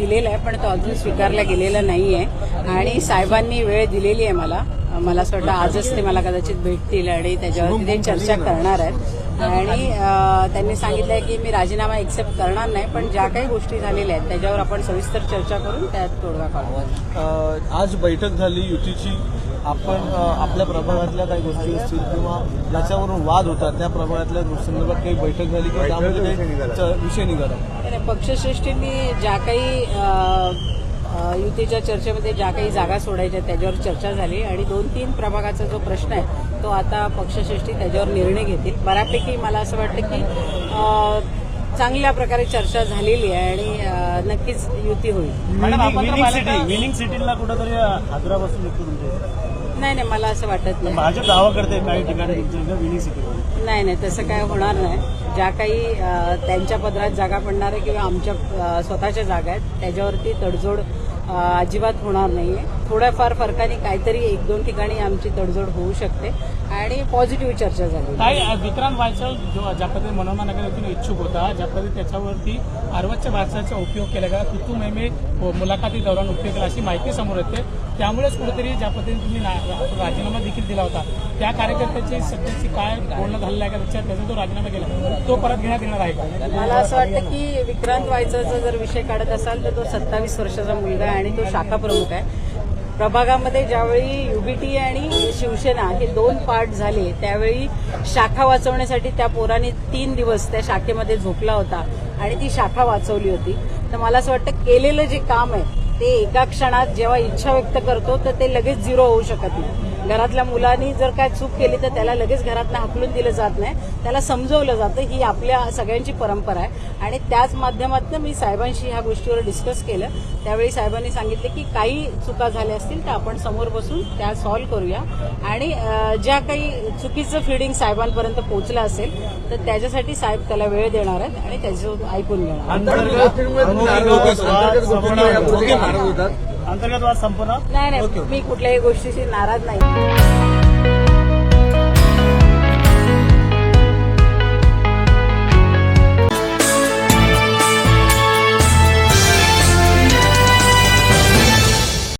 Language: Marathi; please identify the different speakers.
Speaker 1: दिलेला आहे पण तो अजून स्वीकारला गेलेला नाही आहे आणि साहेबांनी वेळ दिलेली आहे मला. मला असं वाटतं आजच ते मला कदाचित भेटतील आणि त्याच्यावरती ते चर्चा करणार आहेत. आणि त्यांनी सांगितलं आहे की मी राजीनामा एक्सेप्ट करणार नाही पण ज्या काही गोष्टी झालेल्या आहेत त्याच्यावर आपण सविस्तर चर्चा करून त्यात तोडगा काढू.
Speaker 2: आज बैठक झाली युतीची. आपण आपल्या प्रभागातल्या काही गोष्टी असतील किंवा ज्याच्यावरून वाद होता त्या प्रभागातल्या गोष्टींसंदर्भात काही बैठक झाली की त्यामध्ये काही विषय निघाला.
Speaker 1: पक्षश्रेष्ठींनी ज्या काही युतीच्या चर्चेमध्ये ज्या काही जागा सोडायच्या त्याच्यावर चर्चा झाली आणि दोन तीन प्रभागाचा जो प्रश्न आहे तो आता पक्षश्रेष्ठी त्याच्यावर निर्णय घेतील. बऱ्यापैकी मला असं वाटतं की चांगल्या प्रकारे चर्चा झालेली आहे आणि नक्कीच युती होईल.
Speaker 3: सिटीला कुठंतरी हादरा बसून
Speaker 1: नाही नाही मला असं वाटत नाही.
Speaker 3: भाजप दावा करते काही ठिकाणी
Speaker 1: नाही नाही तसं काय होणार नाही. ज्या काही त्यांच्या पदरात जागा पडणार आहे किंवा आमच्या स्वतःच्या जागा आहेत त्याच्यावरती तडजोड अजिबात होणार नाहीये. थोड्याफार फरकाने काहीतरी एक दोन ठिकाणी आमची तडजोड होऊ शकते आणि पॉझिटिव्ह चर्चा झाली.
Speaker 3: काय विक्रांत वायचल जो ज्या नगर येथून इच्छुक होता ज्या पद्धतीने त्याच्यावरती अर्वतच्या भाषेचा उपयोग केला गेला तुतू मेमे मुलाखती दौरान उपयोग केला अशी माहिती समोर येते. त्यामुळेच कुठेतरी ज्या पद्धतीने तुम्ही राजीनामा देखील दिला होता. त्या कार्यकर्त्याची सध्याची काय बोलणं झालेलं आहे का त्याच्यात त्याचा जो राजीनामा केला. तो परत घेण्यात येणार आहे का?
Speaker 1: मला असं वाटतं की विक्रांत वायचाचा जर विषय काढत असाल तर तो सत्तावीस वर्षाचा मुलगा आहे. आणि तो शाखा प्रमुख आहे. प्रभागामध्ये ज्यावेळी युबीटी आणि शिवसेना हे दोन पार्ट झाले त्यावेळी शाखा वाचवण्यासाठी त्या पोराने तीन दिवस त्या शाखेमध्ये झोपला होता आणि ती शाखा वाचवली होती. तर मला असं वाटतं केलेलं जे काम आहे ते एका क्षणात जेव्हा इच्छा व्यक्त करतो तर ते लगेच झिरो होऊ शकत नाही. घरातल्या मुलांनी जर काय चूक केली तर त्याला लगेच घरातनं हाकलून दिलं जात नाही त्याला समजवलं जातं ही आपल्या सगळ्यांची परंपरा आहे आणि त्याच माध्यमातून मी साहेबांशी ह्या गोष्टीवर डिस्कस केलं त्यावेळी साहेबांनी सांगितले की काही चुका झाल्या असतील तर आपण समोर बसून त्या सॉल्व्ह करूया आणि ज्या काही चुकीचं फिडिंग साहेबांपर्यंत पोहोचलं असेल तर त्याच्यासाठी साहेब त्याला वेळ देणार आहेत आणि त्याचं ऐकून घेणार
Speaker 3: अंतर्गत वाद संपणार
Speaker 1: नाही नाही. मी कुठल्याही गोष्टीशी नाराज नाही.